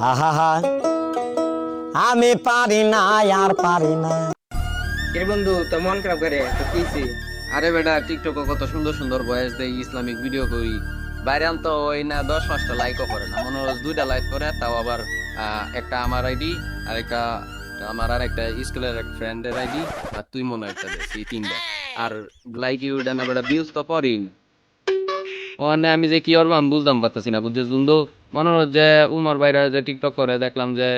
আহা আমি পারি না আর পারি না। কে বন্ধু তো মন খারাপ করে তো কিছি আরে বেটা টিকটকে কত সুন্দর সুন্দর ভয়েস দেই ইসলামিক ভিডিও করি বাইরে তো ওই না দশ পাঁচটা লাইকও করে না। মনে হয় দুইটা লাইক করে তাও আবার আহ, একটা আমার আইডি আর একটা আমার আর একটা স্কুলের এক ফ্রেন্ডের আইডি আর তুই মনে হয় একটা তিনটা। আর লাইক ইউ ডানা বেটা ভিউজ তো পড়ি ওখানে আমি যে কি করব আমি বুঝতাম পারতেছি না বুঝছিস বন্ধু মনে হয় যে উমর বাইরে যে টিকটক করে দেখলাম যে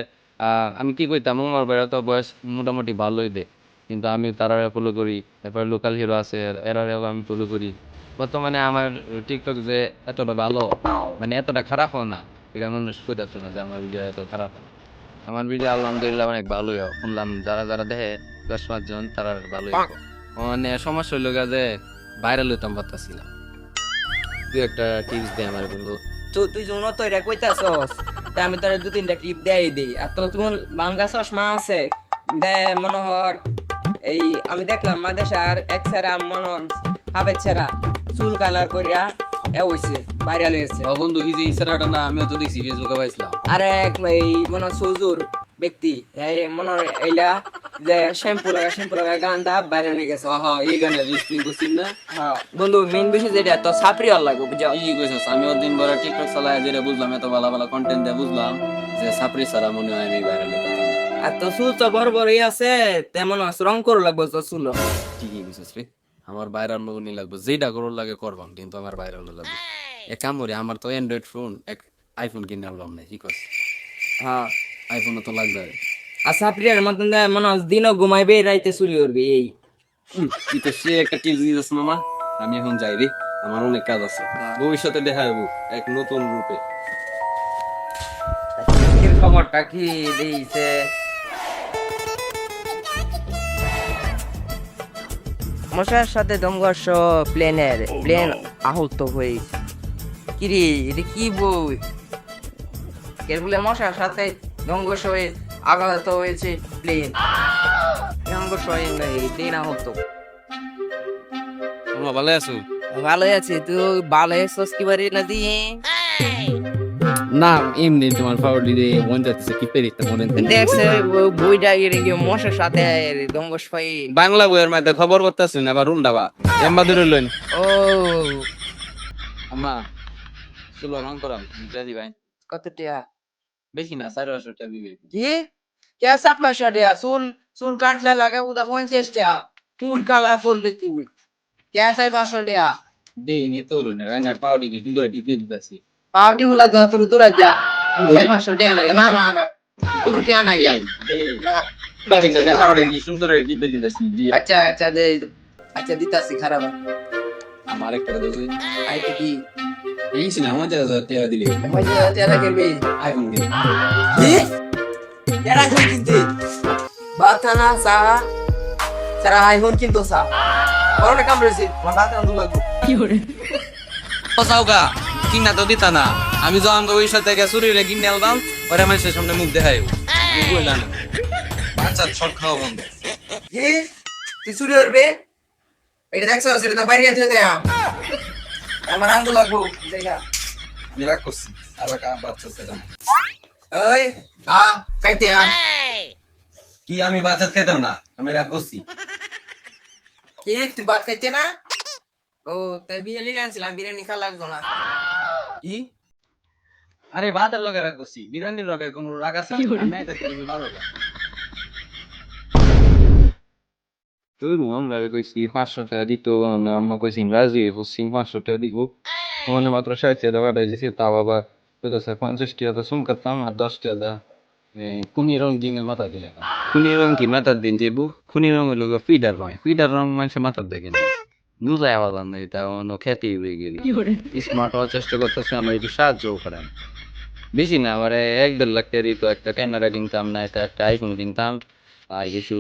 আমি কি কইতাম উমর বাইরে তো বয়স মোটামুটি ভালোই দে। কিন্তু আমি তারা ফলো করি তারপর লোকাল হিরো আছে এরারেও আমি ফলো করি। বর্তমানে আমার টিকটক যে এতটা ভালো মানে এতটা খারাপ খারাপও না এটা মানুষ কইতাছে না যে আমার ভিডিও এত খারাপ। আমার ভিডিও আলহামদুলিল্লাহ অনেক ভালোই হয়। শুনলাম যারা যারা দেখে দশ পাঁচজন তারা ভালোই হয়। মানে সমস্যা হইল যে ভাইরাল হইতাম পারতাছি না। তুই একটা টিপস দে আমার বন্ধু। তো তুই যখন তো এটা কইতাছস। তা আমি তোর দু তিনটা টিপ দেই দিই। আর তো তোমার বাঙ্গা চশমা আছে? দে মনে হর এই আমি দেখলাম মাদেশার এক সেরা মনে হর হাবের ছেড়া চুল কালার করিয়া এ হইছে ভাইরাল হয়েছে ও বন্ধু এই যে ইসারাটা না আমিও তো দেখছি ফেসবুকে পাইছিলাম। আর এক এই মনে সজুর ব্যক্তি। এই মনে হয় এইলা যে শ্যাম্পু লাগা শ্যাম্পু লাগা গানটা বাইরে হয়ে গেছে। হ্যাঁ এই গানের স্ক্রিন করছিস না? হ্যাঁ। বন্ধু মেইন বিষয় যেটা তো সাপরি আর লাগবে বুঝাও কি কইছস আমি দিন ভরে টিকটক চালায় যেটা বুঝলাম এত ভালো ভালো কন্টেন্ট দিয়ে বুঝলাম যে সাপরি সারা মনে হয় আমি ভাইরাল হইতাম আর তো চুল তো বড় বড়ই আছে তেমন রং করে লাগবে তো চুল। ঠিকই বুঝছিস রে আমার ভাইরাল নি লাগবে যেটা করোর লাগে করবাম কিন্তু আমার ভাইরাল লাগবে। এক কাম করি আমার তো অ্যান্ড্রয়েড ফোন এক আইফোন কিনে আনলাম না কি কস? হ্যাঁ। তো লাগবে। আর সাপরিয়ার মতন মনে হয় দিনও ঘুমাইবে রাইতে চুরি করবে এই। তুই তো সে একটা টিপস মামা? আমি এখন যাই রে আমার অনেক কাজ আছে। ভবিষ্যতে দেখা যাব এক নতুন রূপে। খবরটা কি দিয়েছে? মশার সাথে প্লেনের প্লেন আহত হয়ে। কিরে এটা কি বই? এর বলে মশার সাথে দমঘর্ষ হয়ে আঘাত হয়েছে প্লেন সংঘর্ষ হয়ে প্লেন আহত। মামা ভালো আছো? ভালো আছে। তুই ভালো আছিস কি বারে না দিয়ে না এমনি তোমার ফাউডি দিয়ে মন যাচ্ছে কি পেরিত মনে দেখছে বইটা এর কি মশার সাথে বাংলা বইয়ের মধ্যে খবর করতেছেন আবার রুন্ডাবা এম্বাদুর লইন। ও। চলো রং করাম দাদি ভাই কত টিয়া? বেশি না সাড়ে পাঁচশো টাকা দিবে কি কে সাত মাস টিয়া চুল চুল কাটলে লাগে উদা পঞ্চাশ টিয়া চুল কালা ফুল দেখি কে সাই পাঁচশো টিয়া দেই নি তো লইন রাঙা পাউডি কি দুটো টিপে দিতেছি পাউটি গুলা তোর তোরা যা পাঁচশো টিয়া লাগে না না না তোর টিয়া নাই বাকি না পাউডি কি সুন্দর টিপে দিতেছি আচ্ছা আচ্ছা দে আচ্ছা দিতাছি খারাপ আমার একটা দেবো আইতে কি এই সিনা আমাদের টাকা দিলে মজা টিয়া করবি আইফোন কিনে কি এরা কোন কিনতে বাতানা সা সারা আইফোন কিনতো সা করোনা কামড়েছে আমার বাতানা দু লাগবো পসাওগা কিনা তো দিতা না। আমি যখন ওই সাথে গিয়ে চুরিরে কিনে আলবাম ওরা মানুষের সামনে মুখ দেখাই বুঝলাম বাচ্চা শর্ট খাওয়া বন্ধ। কি? তুই চুরি করবে? এটা দেখছ সেটা তো বাইরে আছে দেয়া। আমার আঙ্গুল লাগবো আমি রাগ করছি। আবার বাচ্চা খেতাম ওই আ কি আমি বাচ্চা খেতাম না? আমি রাগ করছি। কি তুই বাদ খাইতে না? ও তাই বিরিয়ানি আনছিলাম বিরিয়ানি খাওয়া লাগতো না। কি? আরে ভাতের লগে রাগ করছি। বিরিয়ানির লগে কোনো রাগ আছে? আমি এটা লাগে তুই আমরা কইছি পাঁচশো টাকা দিত আমরা কইছি রাজি বলছি পাঁচশো টাকা দিব মানে মাত্র ষাট টাকা দেওয়া দিয়েছি তাও আবার কইতেছে পঞ্চাশ টাকা তো শুন করতাম আর দশ টাকা খুনি রং দিনের মাথা দিলে খুনি রং কি মাথার দিন দেবো খুনি রং হলো ফিডার রং ফিডার রং মানুষের মাথার দেখে না বুঝাই আওয়াজ নেই তা অন্য খ্যাতি হয়ে গেলি স্মার্ট হওয়ার চেষ্টা করতেছে আমার একটু সাহায্য করেন বেশি না আমার এক দেড় লাখ টাকা দিত একটা ক্যামেরা কিনতাম না এটা একটা আইফোন কিনতাম আর কিছু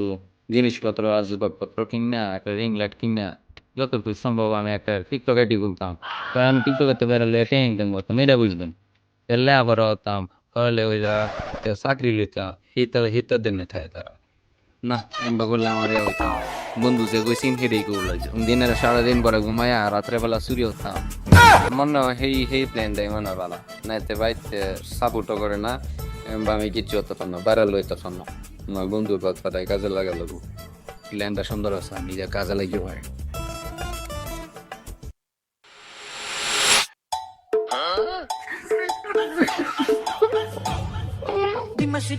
জিনিসপত্র আসবাবপত্র কিনা, একটা রিং লাইট কিনা, যতটুকু সম্ভব আমি একটা টিকটক আইডি খুলতাম কারণ টিকটকে বেরোলে একটা ইনকাম করতাম এটা বুঝবেন এলে আবার হতাম তাহলে ওই যা চাকরি লিতাম হিতার হিতার দিনে থাকে তারা। না, এমবা করলে আমার এ হইতাম বন্ধু যে কইছিন হেডেই করল দিনের সারাদিন পরে ঘুমাইয়া রাত্রে বেলা চুরি হতাম। মনে হয় সেই সেই প্ল্যানটাই মনে হয় ভালো নাইতে বাইতে সাপোর্টও করে না। আমি কিচ্ছু হতে পার না, বাইরে লইতে পার না। আমার বন্ধু কথাটাই কাজে লাগা লাগবো প্ল্যানটা সুন্দর আছে, আমি যে কাজে লাগিয়ে হয়। Dime si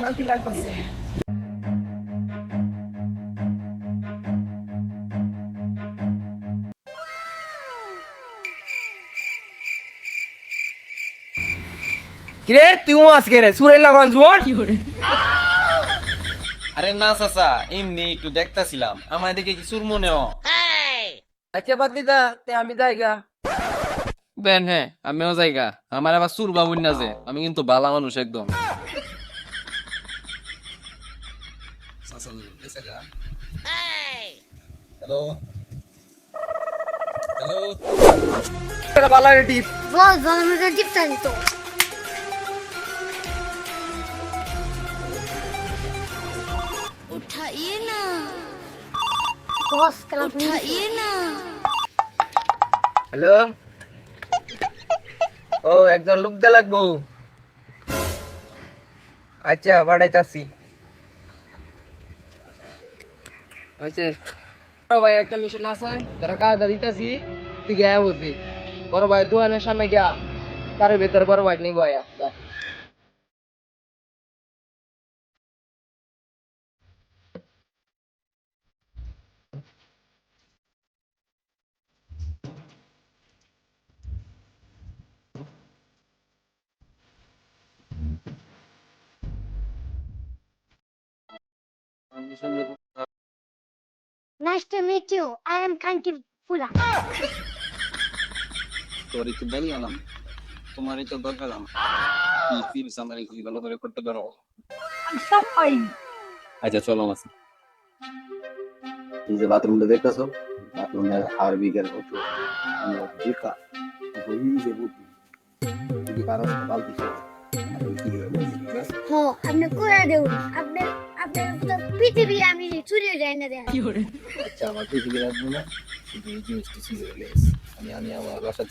শান্তি লাগতেছে। কিরে তুই আজকে রে? সুরে লাগান জোর আরে না চাচা এমনি একটু দেখতাছিলাম। আমার দিকে কি সুর মনে আচ্ছা বাদ দিদা তে আমি যাইগা। দেন হ্যাঁ আমিও জায়গা আমার আবার সুর বাবুন না যে আমি কিন্তু বালা মানুষ একদম। হ্যালো হ্যালো বালা রেডি বল বল আমাকে টিপটা ना बॉस कल उठाइए ना হ্যালো ও একজন লোক দে লাগবো আচ্ছা বাড়াইতাছি হয়েছে বড় ভাই একটা মিশন আছে তারা কাজটা দিতেছি তুই গায়ে বলবি বড় ভাই দোকানের সামনে গিয়া তার ভেতর বড় ভাই নেই বয়া Nice to meet you. I am Kanki Fula. তোরই তো বেরিয়ে এলাম তোমারই তো দরকার কি ফিল সামারি খুবই ভালো করে করতে পারো? আচ্ছা চলো মাসি। এই যে বাথরুমটা দেখতেছো? বাথরুমের হার বিগের ফটো আমরা দেখা ওই যে বুটি এই কারণে বালতি হ্যাঁ? আপনি করে দেব। আপনি আপনার তো পৃথিবী আমি চুরি যাই না দেয় আচ্ছা আমার পৃথিবী রাখব আমি আমার বাসা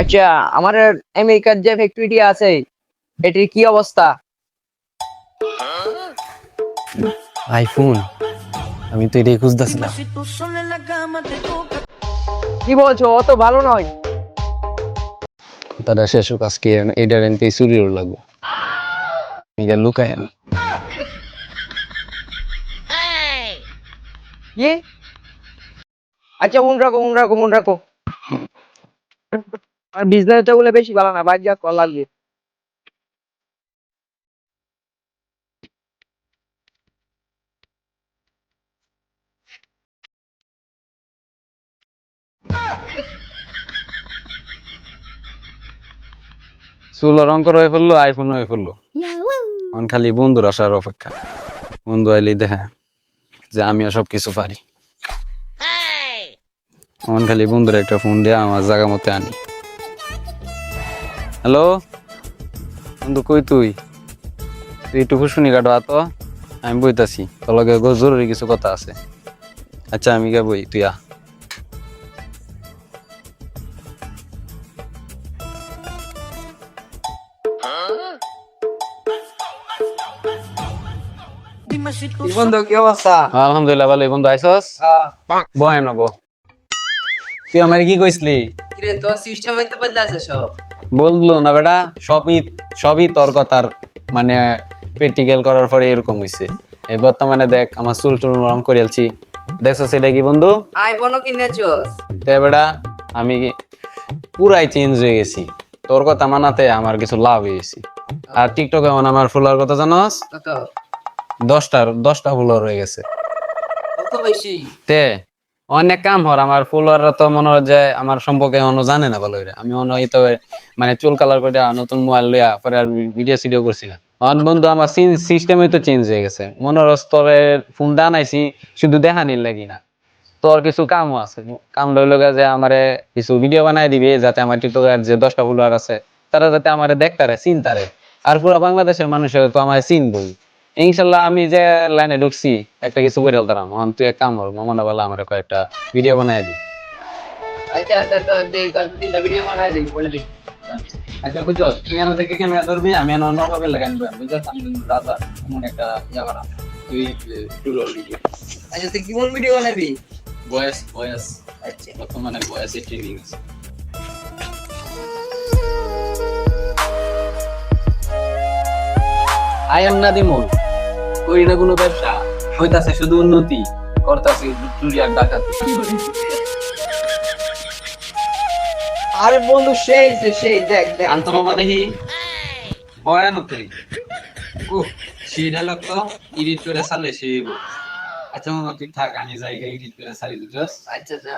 আচ্ছা আমার আমেরিকার যে ফ্যাক্টরিটি আছে এটির কি অবস্থা? আইফোন আমি তো এটাই খুঁজতেছিলাম. কি বলছো অত ভালো নয়। তারা শেষ হোক আজকে এটা রেন্টে চুরির লাগবো। এটা লুকায় না আচ্ছা মন রাখো উন রাখো মন রাখো। আর বিজনেসটা বলে বেশি ভালো না বাইর যা কল লাগবে চুল রং করা হয়ে ফেলল আইফোন হয়ে ফেলল। এখন খালি বন্ধুর আসার অপেক্ষা। বন্ধু আইলে দেখা যে আমিও সব কিছু পারি এখন খালি বন্ধুর একটা ফোন দিয়ে আমার জায়গা মতে আনি। হ্যালো? বন্ধু কই তুই? তুই একটু শুনি কাটো আতো। আমি বইতাছি। তোর লগে গো- জরুরি কিছু কথা আছে। আচ্ছা আমি গে বই তুই আ। কি বন্ধু কি অবস্থা? আলহামদুলিল্লাহ ভালো বন্ধু আইসস? না তুই আমার কি কইসলি কিরে তোর সিস্টেম হইতে বদলে সব। বলল না বেটা সবই সবই তোর কথার মানে প্র্যাকটিক্যাল করার পরে এরকম হইছে। এই বর্তমানে দেখ আমার চুল টুল রং করেছি দেখছ সেটা কি বন্ধু? আইফোনও কিনেছস তে বেটা আমি পুরাই চেঞ্জ হয়ে গেছি। তোর কথা মানাতে আমার কিছু লাভ হয়ে গেছি। আর টিকটকে এখন আমার ফুলার কথা জানোস? কত? দশটার দশটা ফুলার হয়ে গেছে। তে অনেক কাম হর আমার ফুলাররা তো মনে হয় যে আমার সম্পর্কে অন্য জানে না ভালো আমি অন্য তো মানে চুল কালার করে নতুন মোবাইল লইয়া পরে আর ভিডিও সিডিও করছি না। অন বন্ধু, আমার সিস্টেমই তো চেঞ্জ হয়ে গেছে। মনে হয় স্তরের ফোনটা আনাইছি, শুধু দেখা নিল লাগি না। তোর কিছু কামও আছে। কাম লই লগা যে আমারে কিছু ভিডিও বানাই দিবি, যাতে আমার যে দশটা ফুলার আছে, তারা যাতে আমারে দেখতারে, চিনতারে। আর পুরো বাংলাদেশের মানুষের তো আমার চিনবই। ইনশাল্লাহ আমি যে লাইনে ঢুকছি একটা কিছু করে ফেলতাম এখন তুই এক কাম কর মামনা বলা আমার কয়েকটা ভিডিও বানাই ভিডিও দিই আচ্ছা বুঝছ? থেকে ক্যামেরা ধরবি আমি লাগাই নিবো বুঝছ? এমন একটা ইয়া তুই একটু রোল দিবি আচ্ছা তুই কেমন ভিডিও বানাবি? বয়স বয়স। আচ্ছা। বর্তমানে বয়সে ট্রেনিং করি না কোনো ব্যবসা হইতাছে শুধু উন্নতি করতাছে চুরি আর ডাকাতি। আরে বন্ধু সেই যে সেই দেখ দেখ। আন্ত মামা দেখি। ভয়ানক ডায়লগ তো এডিট করে সালে সে আচ্ছা মামা তুই থাক আমি জায়গা করে সারি দিছস আচ্ছা আচ্ছা।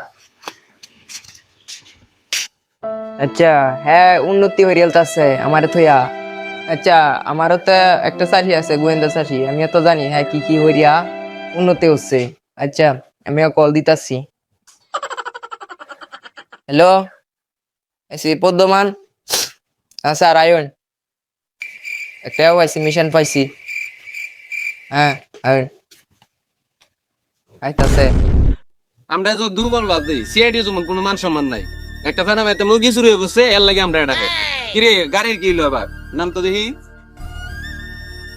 আচ্ছা হ্যাঁ উন্নতি হয়ে গেলতাছে আমার থইয়া। আচ্ছা আমারও তো একটা চাষি আছে, গোয়েন্দা চাষি। আমি তো জানি হ্যাঁ কি কি হইয়া উন্নতি হচ্ছে। আচ্ছা আমি কল দিতাছি। হ্যালো এসি পদ্মমান আচ্ছা রায়ন একটা পাইছি মিশন পাইছি। হ্যাঁ আয়ন। আইতাছে। আমরা তো দুর্বল বাদ দিই সিআইডি যেমন কোনো মান সম্মান নাই। একটা ফেনা মেতে মুরগি চুরি হয়ে বসে এর লাগে আমরা এটা কিরে, গাড়ির কি হলো আবার? নাম তো দেখি।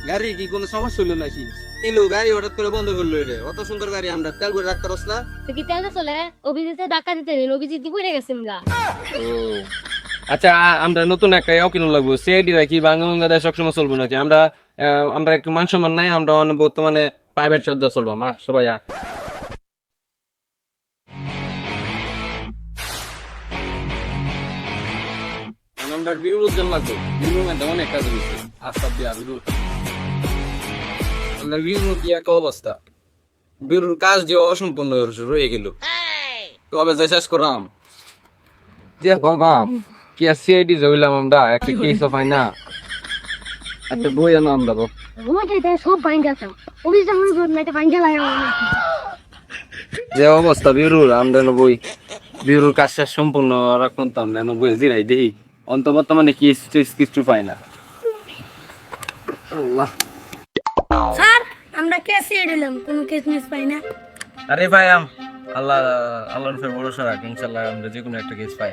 গাড়ি কি কোনো সমস্যা হইল নাকি? ইলো গাড়ি হঠাৎ করে বন্ধ করল রে অত সুন্দর গাড়ি আমরা তেল করে রাখতে পারস না। তো কি তেল চলে অভিজিতে ডাকা দিতে নিন অভিজিৎ দি কইরে গেছে আমরা ও। আচ্ছা আমরা নতুন একটা ইয়াও কিনুন লাগবো সিআইডি রাখি বাংলাদেশ সবসময় চলবো নাকি? আমরা আমরা একটু মান সম্মান নাই আমরা বর্তমানে প্রাইভেট চার্জ চলবো মা সবাই আমরা বিরুল লাগবো বিরুল অনেক কাজ আস্তা দিয়া বিরুল আমরা বিরুল কি এক অবস্থা? বিরুল কাজ যে অসম্পূর্ণ রয়ে গেল। কবে যে শেষ যে কি সিআইডি জইলাম আমরা? একটা কেস পাই না। একটা বই আনো আমরা তো। সব বাইন গেছে বাইন যে অবস্থা বিরুর আমরা বই। বিরুর কাজ শেষ সম্পূর্ণ রাখতাম না বই দেই। অন্ত বর্তমানে কি কিছু পাই না আল্লাহ। স্যার আমরা কেস দিলাম কোনো কেসমিস পাই না। আরে ভাই আম আল্লাহ আল্লাহর উপর ভরসা রাখ ইনশাআল্লাহ আমরা যে কোনো একটা কেস পাই।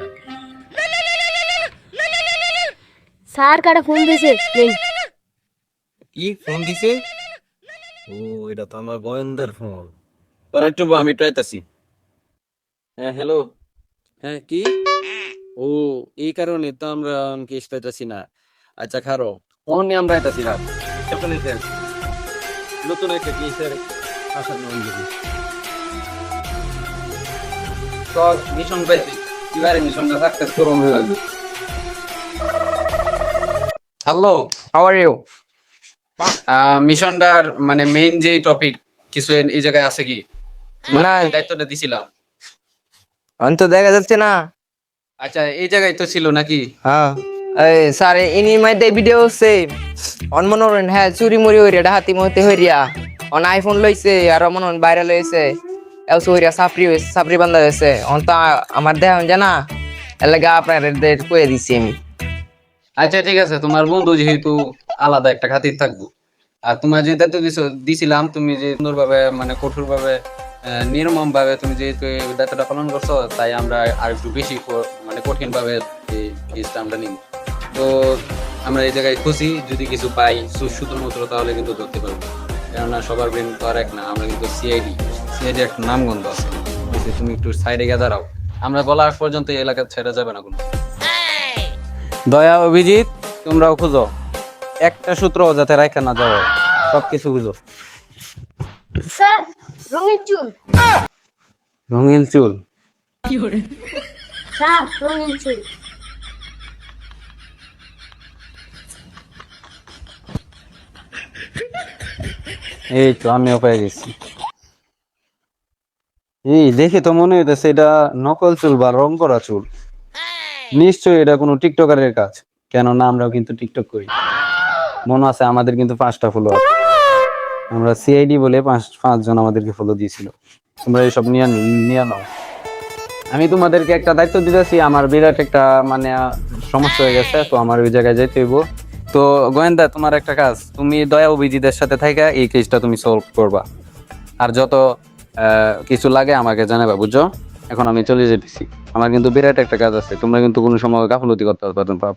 স্যার কাটা ফোন দিয়েছে কি ফোন দিছে? ও এটা তো আমার গোয়েন্দার ফোন তোর একটু আমি ট্রাইতাছি হ্যাঁ হ্যালো হ্যাঁ কি? ও এই কারণে তো আমরা কেস পাইতাছি না। আচ্ছা খারো ফোনে আমরা এটা না? এখনই নতুন একটা কেসের আশা নয় যদি তো মিশন পাইছি। এবারে মিশনটা সাকসেস করুন হ্যালো হাউ আর ইউ মিশনটার মানে মেইন যে টপিক কিছু এই জায়গায় আছে কি? না। দায়িত্বটা দিছিলাম। অন্ত দেখা যাচ্ছে না। আচ্ছা এই জায়গায় তো ছিল নাকি? হ্যাঁ। এই স্যার ইনি মাইতে ভিডিও হচ্ছে অন মনে হ্যাঁ চুরি মুড়ি হইয়া ডাহাতি মহতে হইয়া অন আইফোন লইছে আর মনে হন বাইরে লইছে এলসো হইয়া সাপরি হইছে সাপরি বান্ধা হয়েছে অন তো আমার দেখা জানা। এলাকা আপনার কয়ে দিছি আমি। আচ্ছা ঠিক আছে তোমার বন্ধু যেহেতু আলাদা একটা খাতির থাকব। আর তোমার যে দায়িত্ব দিছো- দিছিলাম তুমি যে সুন্দরভাবে মানে কঠোরভাবে নির্মম ভাবে তুমি যেহেতু দায়িত্বটা পালন করছ, তাই আমরা আর একটু বেশি মানে কঠিন ভাবে এই আমরা নিব। তো আমরা এই জায়গায় খুশি, যদি কিছু পাই শুধুমাত্র তাহলে কিন্তু ধরতে পারব। কেননা সবার ব্রেন তো আর এক না, আমরা কিন্তু সিআইডি। সিআইডি একটা নামগন্ধ আছে। তুমি একটু সাইডে গিয়ে দাঁড়াও। আমরা বলা পর্যন্ত এই এলাকা ছেড়ে যাবে না কোনো। দয়া, অভিজিৎ, তোমরাও খুঁজো। একটা সূত্র যাতে রাখা না যাও সবকিছু খুঁজো স্যার রঙিন চুল। রঙিন চুল। রঙিন চুল। এই তো আমিও পেয়ে গেছি। এই দেখে তো মনে হইতেছে এটা নকল চুল বা রং করা চুল। নিশ্চয়ই এটা কোনো টিকটকারের কাজ কেননা আমরাও কিন্তু টিকটক করি। মনে আছে আমাদের কিন্তু পাঁচটা ফলোয়ার আমরা সিআইডি বলে পাঁচ, পাঁচজন আমাদেরকে ফলো দিয়েছিল। তোমরা এইসব নিয়ে নিয়ে নাও। আমি তোমাদেরকে একটা দায়িত্ব দিতেছি, আমার বিরাট একটা মানে সমস্যা হয়ে গেছে, তো আমার ওই জায়গায় যেতে হইব। তো গোয়েন্দা, তোমার একটা কাজ, তুমি দয়া অভিজিতের সাথে থাকা এই কেসটা তুমি সলভ করবা। আর যত কিছু লাগে আমাকে জানাবা, বুঝছ? এখন আমি চলে যেতেছি আমার কিন্তু বিরাট একটা কাজ আছে, তোমরা কিন্তু কোনো সময় গাফলতি করতে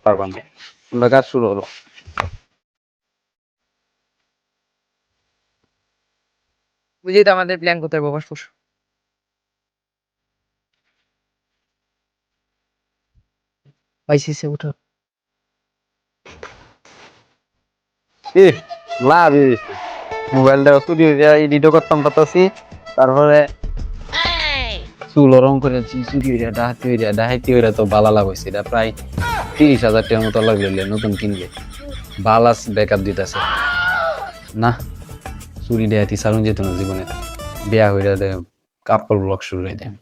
পারবা না তোমরা কাজ শুরু হলো বুঝি তো আমাদের প্ল্যান করতে হবে বসফুস পাইছিস উঠো। এ লাভ মোবাইলটা স্টুডিও এডিটও করতাম পাতাছি। তারপরে চুল রং করেছি চুরি হইরা ডাহাতি হইরা ডাহাতি হইরা তো বালা লাভ হয়েছে এটা প্রায় তিরিশ হাজার টাকার মতো লাগলে নতুন কিনলে বালাস ব্যাকআপ দিতেছে। না চুরি ডাহাতি সারুন যেত না জীবনে বিয়া হইরা দে কাপড় ব্লক শুরু হয়ে দেন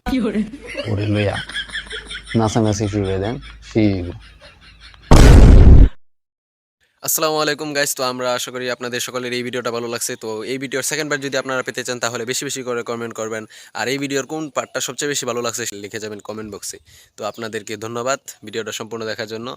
ওরে লইয়া নাচানাচি শুরু হয়ে দেন সেই আসসালামু আলাইকুম গাইস তো আমরা আশা করি আপনাদের সকলের এই ভিডিওটা ভালো লাগছে। তো এই ভিডিওর সেকেন্ড পার্ট যদি আপনারা পেতে চান তাহলে বেশি বেশি করে কমেন্ট করবেন। আর এই ভিডিওর কোন পার্টটা সবচেয়ে বেশি ভালো লাগছে লিখে যাবেন কমেন্ট বক্সে তো আপনাদেরকে ধন্যবাদ ভিডিওটা সম্পূর্ণ দেখার জন্য।